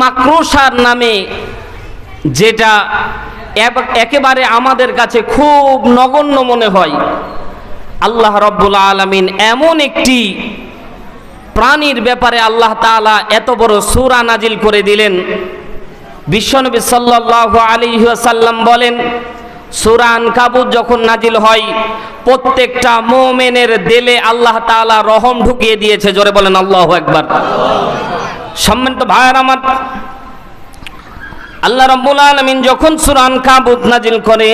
মাকড়সার নামে যেটা একেবারে আমাদের কাছে খুব নগণ্য মনে হয়। আল্লাহ রব্বুল আলমিন এমন একটি প্রাণীর ব্যাপারে আল্লাহ তাআলা এত বড় সুরা নাজিল করে দিলেন। বিশ্বনবী সাল্লাল্লাহু আলাইহি ওয়াসাল্লাম বলেন, সূরা আনকাবুত যখন নাজিল হয়, প্রত্যেকটা মোমেনের দেলে আল্লাহ তাআলা রহম ঢুকিয়ে দিয়েছে। জোরে বলেন আল্লাহ আকবার। সম্মানিত ভাইয়ের আমার, আল্লাহ রাব্বুল আলামিন যখন সূরা আনকাবুত নাজিল করে,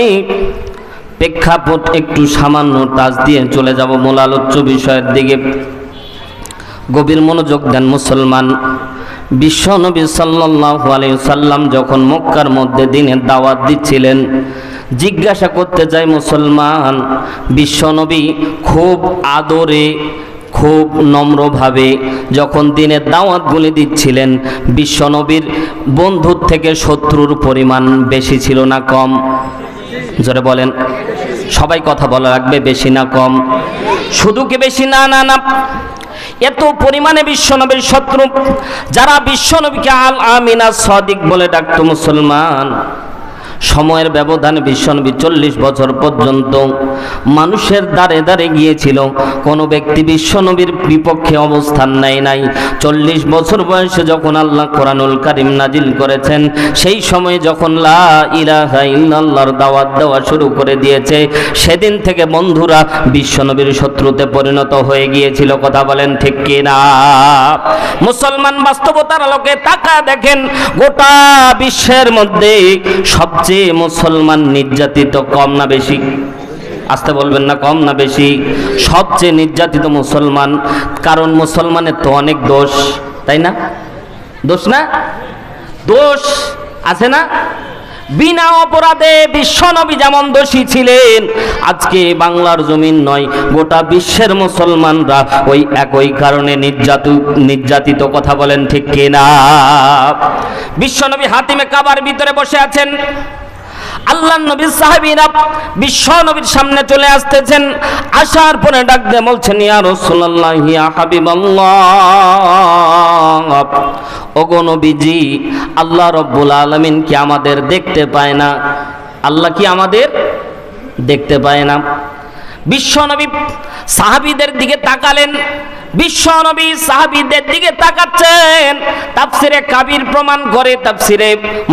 প্রেক্ষাপট একটু সামান্য টাচ দিয়ে চলে যাব মূল আলোচ্য বিষয়ের দিকে। গভীর মনোযোগ দেন মুসলমান। বিশ্বনবী সাল্লাল্লাহু আলাইহি সাল্লাম যখন মক্কার মধ্যে দিনের দাওয়াত দিচ্ছিলেন, জিজ্ঞাসা করতে চাই মুসলমান বিশ্বনবী খুব আদরে খুব নম্রভাবে যখন দিনের দাওয়াতগুলি দিচ্ছিলেন, বিশ্বনবীর বন্ধুর থেকে শত্রুর পরিমাণ বেশি ছিল না কম? জোরে বলেন, সবাই কথা বলা রাখবে বেশি না কম? শুধু কি বেশি? না না না। এত পরিমাণে বিশ্বনবীর শত্রু, যারা বিশ্বনবীকে আল আমিনা সদিক বলে ডাকতো মুসলমান। সময়ের ব্যবধানে বিশ্বনবী চল্লিশ বছর পর্যন্ত মানুষের দ্বারে দ্বারে গিয়েছিল। কোনো ব্যক্তি বিশ্বনবীর বিপক্ষে অবস্থান নেয় নাই। চল্লিশ বছর বয়সে যখন আল্লাহ কোরআনুল কারিম নাজিল করেছেন, সেই সময় যখন লা ইলাহা দাওয়াত দেওয়া শুরু করে দিয়েছে, সেদিন থেকে বন্ধুরা বিশ্বনবীর শত্রুতে পরিণত হয়ে গিয়েছিল। কথা বলেন ঠিক কিনা? মুসলমান বাস্তবতার আলোকে তাকা দেখেন, গোটা বিশ্বের মধ্যে সবচেয়ে মুসলমান নির্যাতিত কম না বেশি? আসতে বলবেন না, কম না বেশি? সবচেয়ে নির্যাতিত মুসলমান, কারণ মুসলমানের তো অনেক দোষ, তাই না? দোষ না? দোষ আছে না? বিনা অপরাধে বিশ্বনবী যেমন দোষী ছিলেন, আজকে বাংলার জমিন নয়, গোটা বিশ্বের মুসলমানরা ওই একই কারণে নির্যাতিত নির্যাতিত কথা বলেন ঠিক কিনা? বিশ্বনবী হাতিমে কাবার ভিতরে বসে আছেন। আল্লাহ নবীর সাহাবীরা বিশ্ব নবীর সামনে চলে আসতেছেন। আসার পরে ডাক দিয়ে বলছেন, ইয়া রাসূলুল্লাহ, ইয়া হাবিবাল্লাহ। ওগো নবীজি, আল্লাহ রব্বুল আলামিন কি আমাদের দেখতে পায় না? আল্লাহ কি আমাদের দেখতে পায় না? বিশ্ব নবী সাহাবীদের দিকে তাকালেন। বিশ্ব নবী সাহাবীদের দিকে তাকাচ্ছেন। কাবির প্রমাণ করে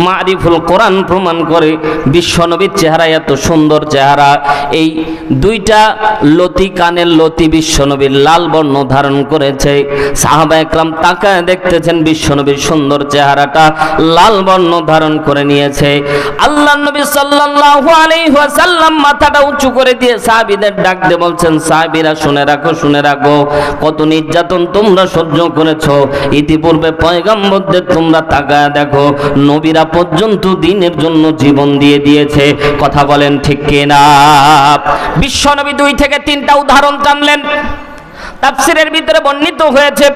মারিফুল কোরআন প্রমাণ করে। বিশ্ব নবীর চেহারা এত সুন্দর চেহারা। এই দুইটা লতি কানের লতি বিশ্ব নবীর লাল বর্ণ ধারণ করেছে। সাহাবা তাকায় দেখতেছেন বিশ্ব নবীর সুন্দর চেহারাটা লাল বর্ণ ধারণ করে নিয়েছে। আল্লাহ নবী সাল্লাল্লাহু মাথাটা উঁচু করে দিয়ে সাহাবীদের ডাক দিয়ে বলছেন, সাহাবীরা, শুনে রাখো শুনে রাখো। কত নির্যাতন তোমরা সহ্য করেছ। ইতিপূর্বে পয়গাম্বরদের তোমরা তাকায় দেখো, নবীরা পর্যন্ত দিনের জন্য জীবন দিয়ে দিয়েছে। কথা বলেন ঠিক কিনা? বিশ্বনবী দুই থেকে তিনটা উদাহরণ টানলেন তাফসিরের ভিতরে বর্ণিত হয়েছে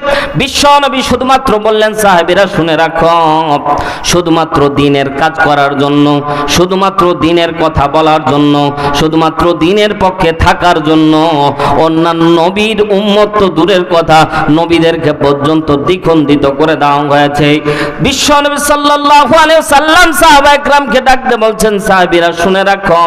বিশ্ব নবী শুধুমাত্র বললেন, সাহেবেরা শুনে রাখো, শুধুমাত্র দিনের কাজ করার জন্য, শুধুমাত্র দিনের কথা বলার জন্য, শুধুমাত্র দিনের পক্ষে থাকার জন্য, অন্যান্য নবীর উম্মত তো দূরের কথা, নবীদেরকে পর্যন্ত দ্বিখণ্ডিত করে দেওয়া হয়েছে। বিশ্ব নবী সাল্লাল্লাহু আলাইহি সাল্লাম সাহাবা একরামকে ডাকতে বলছেন, সাহাবীরা শুনে রাখো,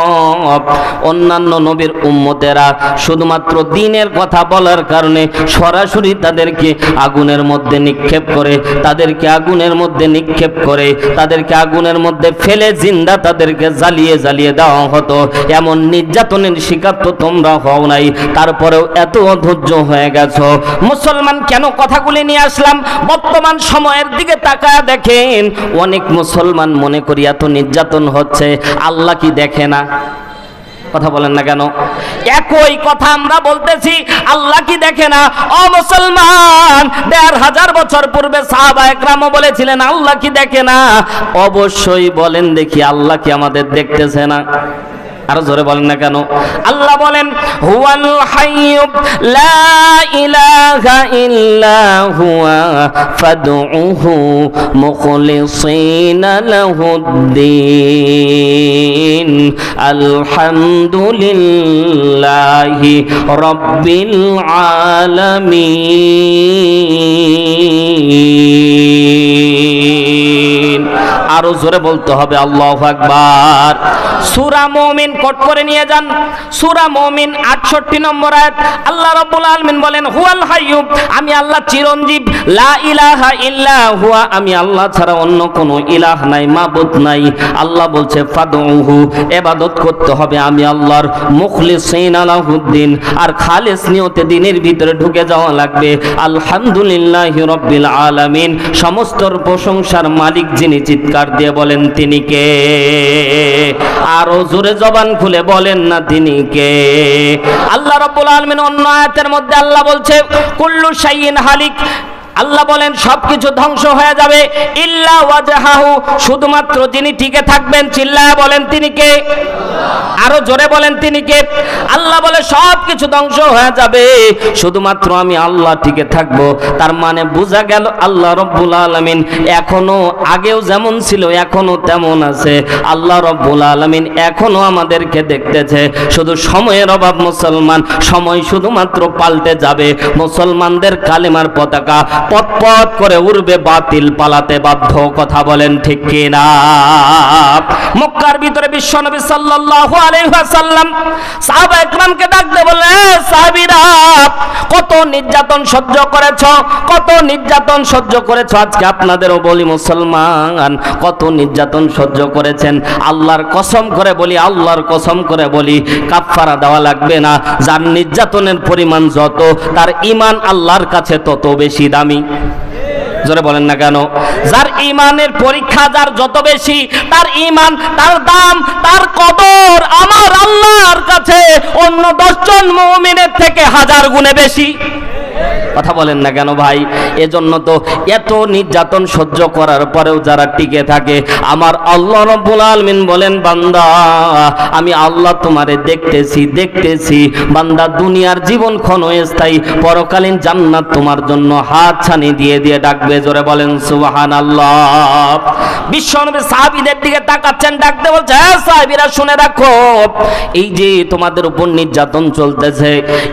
অন্যান্য নবীর উম্মতেরা শুধুমাত্র দিনের কথা বলার কারণে সরাসরি তাদেরকে আগুনের মধ্যে নিক্ষেপ করে, তাদেরকে আগুনের মধ্যে নিক্ষেপ করে, তাদেরকে আগুনের মধ্যে ফেলে জিন্দা তাদেরকে জ্বালিয়ে জ্বালিয়ে দেওয়া হতো। এমন নির্যাতনের শিকার তো তোমরা হও নাই, তারপরেও এত অধৈর্য হয়ে গেছো। মুসলমান কেন কথাগুলি নিয়ে আসলাম? বর্তমান সময়ের দিকে তাকায় দেখেন, অনেক মুসলমান মনে করি এত নির্যাতন হচ্ছে, আল্লাহ কি দেখে না? কথা বলেন না কেন? একই কথা আমরা বলতেছি, আল্লাহ কি দেখে না? ও মুসলমান, দেড় হাজার বছর পূর্বে সাহাবা একরামও বলেছিলেন, আল্লাহ কি দেখে না? অবশ্যই বলেন দেখি, আল্লাহ কি আমাদের দেখতেছে না? আরও জোরে বলেন না কেন? আল্লাহ বলেন, হুয়াল হাইয়্যু লা ইলাহা ইল্লা হুয়া ফাদউহু মুখলিসিনা লাহুদ্দিন। আলহামদুলিল্লাহি রাব্বিল আলামিন। আরও জোরে বলতে হবে, আল্লাহ আকবার। সূরা মুমিন কোট করে নিয়ে যান। সূরা মুমিন 68 নম্বর আয়াত। আল্লাহ রাব্বুল আলামিন বলেন, হুয়াল হাইয়্যু, আমি আল্লাহ চিরঞ্জীব। লা ইলাহা ইল্লা হুয়া, আমি আল্লাহ ছাড়া অন্য কোনো ইলাহ নাই, মাবুদ নাই। আল্লাহ বলছে, ফাদউহু ইবাদত করতে হবে আমি আল্লাহর মুখলিসিন আলাহুদ্দিন। আর খালেস নিয়তে দিনের ভিতরে ঢুকে যাওয়া লাগবে। আলহামদুলিল্লাহি রাব্বিল আলামিন। সমস্ত প্রশংসার মালিক যিনি চিৎকার দিয়ে বলেন, তিনি কে? আরও জোরে জবান খুলে বলেন না তিনি কে? আল্লাহ রাব্বুল আলমিন অন্য আয়াতের মধ্যে আল্লাহ বলছে, কুল্লু শাইইন হালিক আল্লাহ বলেন, সবকিছু ধ্বংস হয়ে যাবে। ইল্লা ওয়াজহাহু, শুধুমাত্র যিনি টিকে থাকবেন, চিল্লায় বলেন তিনি কে? আরও জোরে বলেন তিনি কে? আল্লাহ বলে, সবকিছু ধ্বংস হয়ে যাবে। শুধুমাত্র আমি আল্লাহ টিকে থাকব। তার মানে বোঝা গেল আল্লাহ রব্বুল আলামিন এখনও আগেও যেমন ছিল, এখনও তেমন আছে। আল্লাহ রব্বুল আলামিন এখনও আমাদেরকে দেখতেছে। শুধু সময়ের অভাব মুসলমান, সময় শুধুমাত্র পাল্টে যাবে। মুসলমানদের কালেমার পতাকা পথ করে উড়বে বাতিল পালাতে বাধ্য, কথা বলেন ঠিক কিনা? মক্কার ভিতরে বিশ্বনবী সাল্লাল্লাহু আলাইহি ওয়াসাল্লাম সাহাবা একরামকে ডাকতে "এ সাহাবীরা, কত নির্যাতন সহ্য করেছ? কত নির্যাতন সহ্য করেছ? আজকে আপনাদেরও বলি মুসলমান, কত নির্যাতন সহ্য করেছেন? আল্লাহর কসম করে বলি, আল্লাহর কসম করে বলি, কাফফারা দেওয়া লাগবে না। যার নির্যাতনের পরিমাণ যত, তার ইমান আল্লাহর কাছে তত বেশি দামি। জোরে বলেন না কেন? যার ইমানের পরীক্ষা যার যত বেশি, তার ইমান তার দাম, তার কদর আমার আল্লাহর কাছে অন্য দশজন মুমিনের থেকে হাজার গুণে বেশি। কথা বলেন না কেন ভাই? এজন্য তো এত নির্যাতন সহ্য করার পরেও যারা টিকে থাকে, আমার আল্লাহ রব্বুল আলমিন বলেন, বান্দা, আমি আল্লাহ তোমারে দেখতেছি দেখতেছি। বান্দা, দুনিয়ার জীবন ক্ষণস্থায়ী, পরকালীন জান্নাত তোমার জন্য হাত ছানি দিয়ে দিয়ে ডাকবে, জোরে বলেন সুবাহান আল্লাহ বিশ্বনবী সাহাবীদের দিকে তাকাচ্ছেন, ডাকতে বলছে হ্যাঁ সাহাবীরা, শুনে রাখো, এই যে তোমাদের উপর নির্যাতন চলতেছে,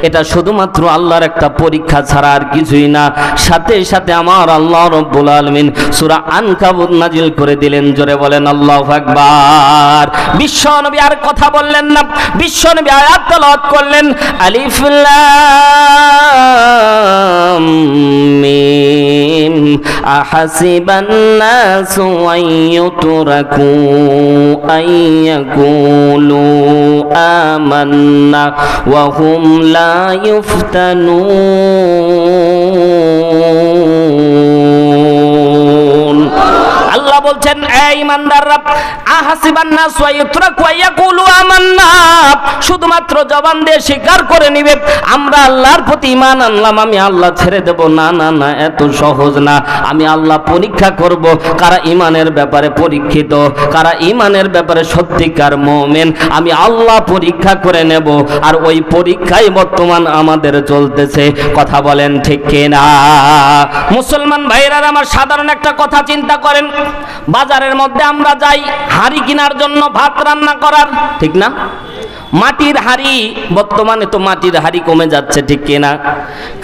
এটা শুধুমাত্র আল্লাহর একটা পরীক্ষা ছাড়া আর কিছুই না। সাথে সাথে আমার আল্লাহ রব্বুল আলামিন সূরা আনকাবুত নাজিল করে দিলেন। জোরে বলেন, আল্লাহু আকবার। বিশ্বনবী আর কথা বললেন না। বিশ্বনবী আয়াত তেলাওয়াত করলেন, আলিফ লাম মিম আহাসিবান নাসু আন ইউতরাকু আন ইয়াকুলু আমান্না ওয়া হুম লা ইফতানুন। বলছেন শুধুমাত্র জবান দিয়ে স্বীকার করে নিবে। আমরা আল্লাহর প্রতি ঈমান আনলাম, আমি আল্লাহ ছেড়ে দেব। না না না, এত সহজ না। আমি আল্লাহ পরীক্ষা করব কারা ঈমানের ব্যাপারে পরীক্ষিত, কারা ঈমানের ব্যাপারে সত্যিকার মুমিন। আমি আল্লাহ পরীক্ষা করে নেব আর ওই পরীক্ষাই বর্তমান আমাদের চলতেছে। কথা বলেন ঠিক কিনা? মুসলমান ভাইরা আমার সাধারণ একটা কথা চিন্তা করেন। বাজারের মধ্যে আমরা যাই, হাড়ি কেনার জন্য ভাত রান্না করার, ঠিক না? মাটির হাড়ি, বর্তমানে তো মাটির হাড়ি কমে যাচ্ছে, ঠিক কিনা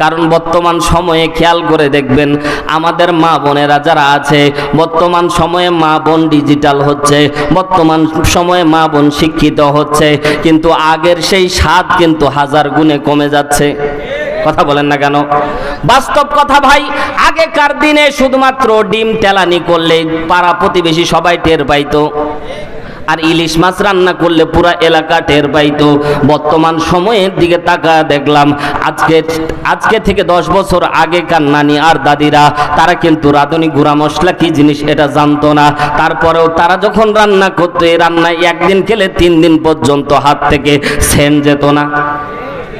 কারণ বর্তমান সময়ে খেয়াল করে দেখবেন, আমাদের মা বোনেরা যারা আছে, বর্তমান সময়ে মা বোন ডিজিটাল হচ্ছে, বর্তমান সময়ে মা বোন শিক্ষিত হচ্ছে, কিন্তু আগের সেই স্বাদ কিন্তু হাজার গুণে কমে যাচ্ছে। কথা বলেন না কেন? বাস্তব কথা ভাই, আগেকার দিনে শুধুমাত্র ডিম তেলানি করলে পাড়া প্রতিবেশী সবাই টের পাইতো। আর ইলিশ মাছ রান্না করলে পুরা এলাকা টের পাইতো। বর্তমান সময়ের দিকে তাকা দেখলাম, আজকে আজকে থেকে দশ বছর আগেকার নানি আর দাদিরা, তারা কিন্তু রাঁধুনি গুঁড়া মশলা কি জিনিস এটা জানতো না। তারপরেও তারা যখন রান্না করতো এই রান্নায় একদিন খেলে তিন দিন পর্যন্ত হাত থেকে সেন যেত না।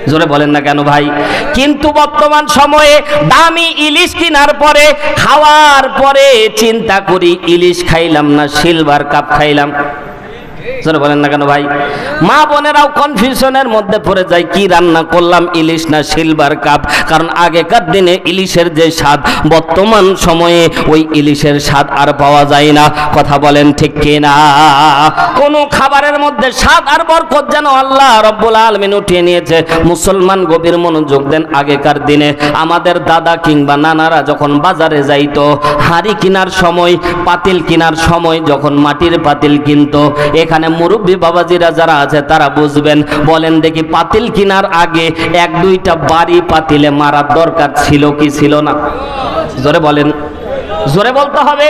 জোরে বলেন না কেন ভাই? কিন্তু বর্তমান সময়ে দামি ইলিশ কেনার পরে, খাওয়ার পরে চিন্তা করি ইলিশ খাইলাম না সিলভার কাপ খাইলাম। জোরে বলেন না কেন ভাই? মা বোনেরাও কনফিউশনের মধ্যে পড়ে যায়, কি রান্না করলাম, ইলিশ না সিলভার কাপ? কারণ আগেকার দিনে ইলিশের যে স্বাদ, বর্তমান সময়ে ওই ইলিশের স্বাদ আর পাওয়া যায় না। কথা বলেন ঠিক কিনা? কোনো খাবারের মধ্যে স্বাদ আর বরকত যেন আল্লাহ রব্বুল আলমিন উঠিয়ে নিয়েছে। মুসলমান গভীর মনোযোগ দেন আগেকার দিনে। আমাদের দাদা কিংবা নানারা যখন বাজারে যাইতো, হাড়ি কেনার সময়, পাতিল কেনার সময় যখন মাটির পাতিল কিনতো, এখানে মুরব্বী বাবাজিরা যারা আছে তারা বুঝবেন, বলেন দেখি পাতিল কিনার আগে এক দুইটা বাড়ি পাতিলে মারার দরকার ছিল কি ছিল না? জোরে বলেন, জোরে বলতে হবে।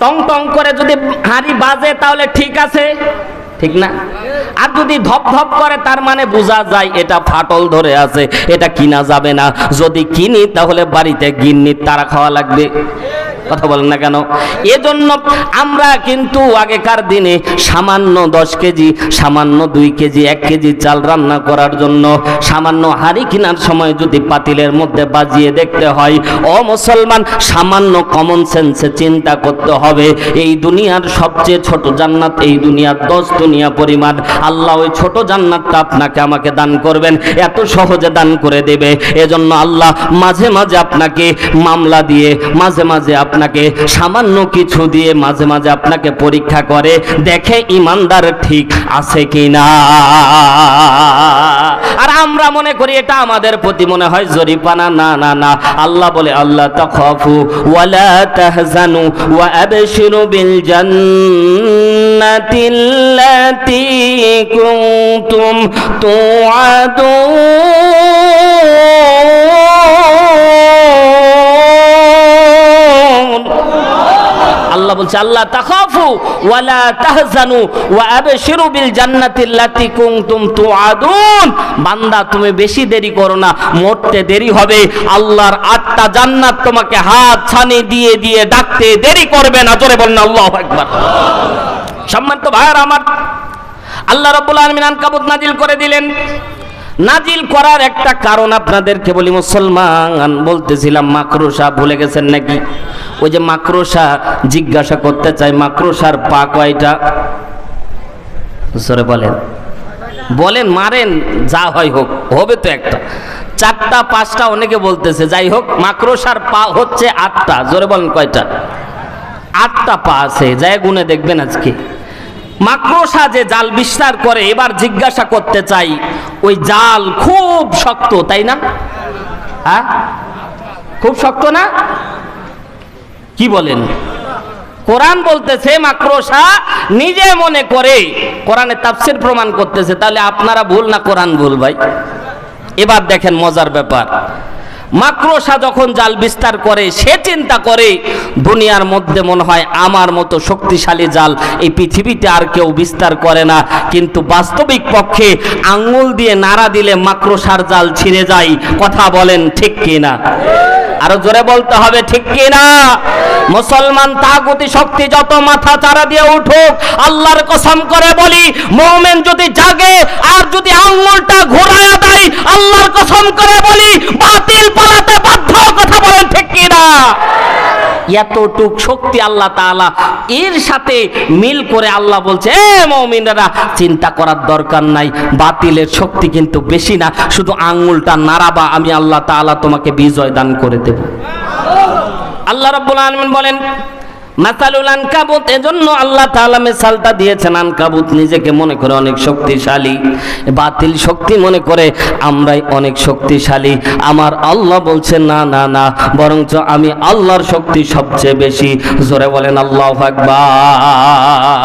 টং টং করে যদি হাঁড়ি বাজে তাহলে ঠিক আছে, ঠিক না? আর যদি ধপ ধপ করে তার মানে বোঝা যায় এটা ফাটল ধরে আছে, এটা কিনা যাবে না। যদি কিনি তাহলে বাড়িতে গিন্নি তারা খাওয়া লাগবে। কথা বলেন না কেন? এজন্য আমরা কিন্তু আগেকার দিনে সামান্য দশ কেজি, সামান্য দুই কেজি, এক কেজি চাল রান্না করার জন্য সামান্য হাঁড়ি কেনার সময় যদি পাতিলের মধ্যে বাজিয়ে দেখতে হয় ও মুসলমান, সামান্য কমন সেন্সে চিন্তা করতে হবে। এই দুনিয়ার সবচেয়ে ছোট জান্নাত, এই দুনিয়ার দশ দুনিয়া পরিমাণ। আল্লাহ ওই ছোট জান্নাতটা আপনাকে আমাকে দান করবেন, এত সহজে দান করে দেবে। এজন্য আল্লাহ মাঝে মাঝে আপনাকে মামলা দিয়ে, মাঝে মাঝে আপনাকে সামান্য কিছু দিয়ে মাঝে মাঝে আপনাকে পরীক্ষা করে, দেখে ইমানদার ঠিক আছে কি না আর আমরা মনে করি এটা আমাদের প্রতি মনে হয় জরিপানা না না না। আল্লাহ বলে আল্লাহ তাখাফু ওয়ালা তাহজানু ওয়া আবশিরু বিল জান্নাতিল্লাতী কুনতুম তুআদুন। আল্লাহ বলছে, আল্লাহ তাখাফু ওয়ালা তাহজানু ওয়া আবশিরু বিল জান্নাতিল্লাতী কুনতুম তুআদুন। বান্দা, তুমি বেশি দেরি করো না, মরতে দেরি হবে। আল্লাহর আটটা জান্নাত তোমাকে হাত ছানি দিয়ে দিয়ে ডাকতে দেরি করবে না। জোরে বলেন, আল্লাহু আকবার। সম্মানিত ভাইয়ার আমার, আল্লাহ রাব্বুল আলামিন আনকাবুত নাজিল করে দিলেন। নাজিল করার একটা কারণ আপনাদেরকে বলি, মুসলমান, বলতেছিলাম মাকড়সা, ভুলে গেছেন নাকি? ওই যে মাকড়সা জিজ্ঞাসা করতে চাই, মাকড়সার পা কয়টা? সরে বলেন। বলেন, মারেন, যা হয় হোক, হবে তো একটা। চারটা, পাঁচটা অনেকে বলতেছে, যাই হোক, মাকড়সার পা হচ্ছে আটটা, জোরে বলেন কয়টা? আটটা পা আছে, যাই গুনে দেখবেন আজকে। মাকড়সা যে জাল বিস্তার করে, এবার জিজ্ঞাসা করতে চাই, ওই জাল খুব শক্ত, তাই না? হ্যাঁ? খুব শক্ত না? কি বলেন? কোরআন বলতেছে মাকড়সা নিজে মনে করে কোরআনে তাফসির প্রমাণ করতেছে, তাহলে আপনারা ভুল না কোরআন ভুল ভাই? এবার দেখেন মজার ব্যাপার। মাকড়সা যখন জাল বিস্তার করে, সে চিন্তা করে, দুনিয়ার মধ্যে মনে হয় আমার মতো শক্তিশালী জাল এই পৃথিবীতে আর কেউ বিস্তার করে না। কিন্তু বাস্তবিক পক্ষে আঙ্গুল দিয়ে নাড়া দিলে মাকড়সার জাল ছিঁড়ে যায়। কথা বলেন ঠিক কিনা? আরও জোরে বলতে হবে, ঠিক কিনা? মুসলমান তাগুতি শক্তি যত মাথা চারা দিয়ে উঠুক, আল্লাহর কসম করে বলি, মোমেন যদি জাগে আর যদি আঙ্গুলটা ঘোরায়া দেয়, আল্লাহর কসম করে বলি, বাতিল পালাতে বাধ্য, কথা বলেন ঠিক কিনা? এতটুক শক্তি আল্লাহ তাআলা এর সাথে মিল করে আল্লাহ বলছে, এ মমিনরা, চিন্তা করার দরকার নাই, বাতিলের শক্তি কিন্তু বেশি না, শুধু আঙ্গুলটা নাড়াবা, আমি আল্লাহ তাআলা তোমাকে বিজয় দান করে দেব। আল্লাহ রাব্বুল আলামিন বলেন, মাসালুল আনকাবুত এজন্য আল্লাহ তাআলা মিসালটা দিয়েছেন, আনকাবুত নিজেকে মনে করে অনেক শক্তিশালী, বাতিল শক্তি মনে করে আমরাই অনেক শক্তিশালী। আমার আল্লাহ বলছেন না না না, বরঞ্চ আমি আল্লাহর শক্তি সবচেয়ে বেশি। জোরে বলেন, আল্লাহু আকবার।